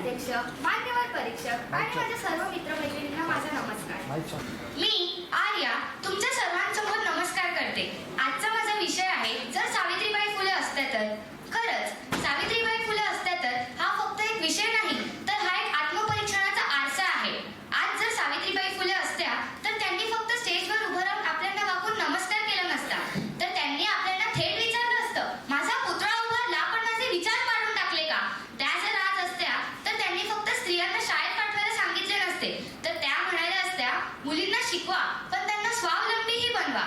अध्यक्ष मान्यवर परीक्षक आणि माझ्या सर्व मित्रमैत्रिणींना माझा नमस्कार. मी आर्या तुमच्या सर्वांसमोर नमस्कार करते. आजचा माझा विषय आहे जर सावित्रीबाई फुले असत्या तर खरंच सावित्रीबाई फुले असत्या तर हा फक्त एक विषय नाही तर हा एक आत्मपरीक्षणाचा आरसा आहे आज जर सावित्रीबाई फुले असत्या तर त्यांनी फक्त स्टेजवर उभं राहून आपल्याला वाकून नमस्कार केला नसता तर त्यांनी आपल्याला थेट विचारलं असतं माझा पुतळा उभारला पण माझे विचार पाडून टाकले का त्या जर आज असत्या तर त्यांनी फक्त स्त्रियांना शाळेत पाठवायला असते. तर त्या म्हणाल्या असत्या मुलींना शिकवा पण त्यांना स्वावलंबीही बनवा.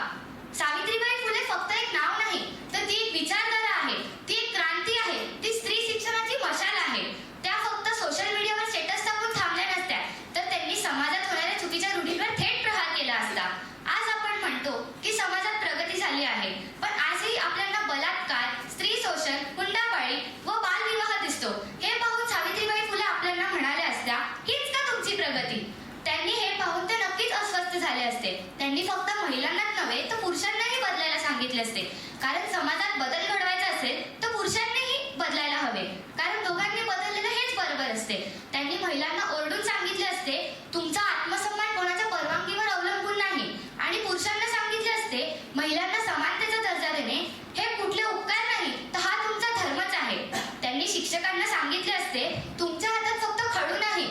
सावित्रीबाई फुले फक्त एक नाव नाही तर ती एक विचारधारा आहे ती एक क्रांती आहे ती स्त्री शिक्षणाची मशाल आहे. त्या फक्त सोशल मीडियावर स्टेटस टाकून थांबल्या नसत्या तर त्यांनी समाजात होणाऱ्या चुकीच्या रूढीवर थेट प्रहार केला असता. आज आपण म्हणतो की समाजात प्रगती झाली आहे पण आजही आपल्याला बलात्कार स्त्री शोषण हुंडाबळी व बालविवाह दिसतो. हे पाहून सावित्रीबाई फुले आपल्याला म्हणाल्या असत्या हीच का प्रगती. त्यांनी हे पाहून ते नक्कीच अस्वस्थ झाले असते. त्यांनी फक्त महिलांनाच नव्हे तर पुरुषांनाही बदलायला सांगितले असते. कारण समाजात बदल घडवायचा असेल तर पुरुषांनीही बदलायला हवे. कारण दोघांनी बदललेलं हेच बरोबर असते. त्यांनी महिलांना ओरडून सांगितले असते तुमचा आत्मसन्मान कोणाच्या परवानगीवर अवलंबून नाही. आणि पुरुषांना सांगितले असते महिलांना समानतेचा दर्जा देणे हे कुठले उपकार नाही तर हा तुमचा धर्मच आहे. त्यांनी शिक्षकांना सांगितले असते तुमच्या हातात फक्त खडू नाही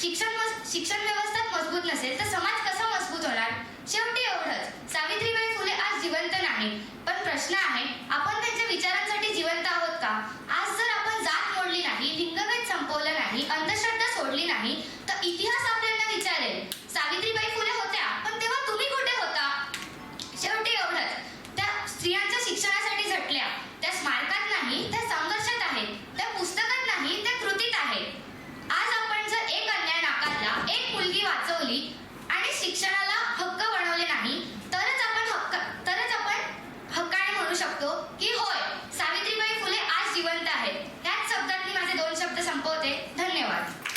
शिक्षण शिक्षण व्यवस्था मजबूत नसेल तर समाज कसा मजबूत होणार? शेवटी एवढंच. सावित्रीबाई फुले आज जिवंत नाही पण प्रश्न आहे आपण त्यांच्या विचारांसाठी जिवंत आहोत का? आज जर आपण जात मोडली नाही लिंगभेद संपवल नाही अंधश्रद्धा सोडली नाही तर इतिहास होते धन्यवाद.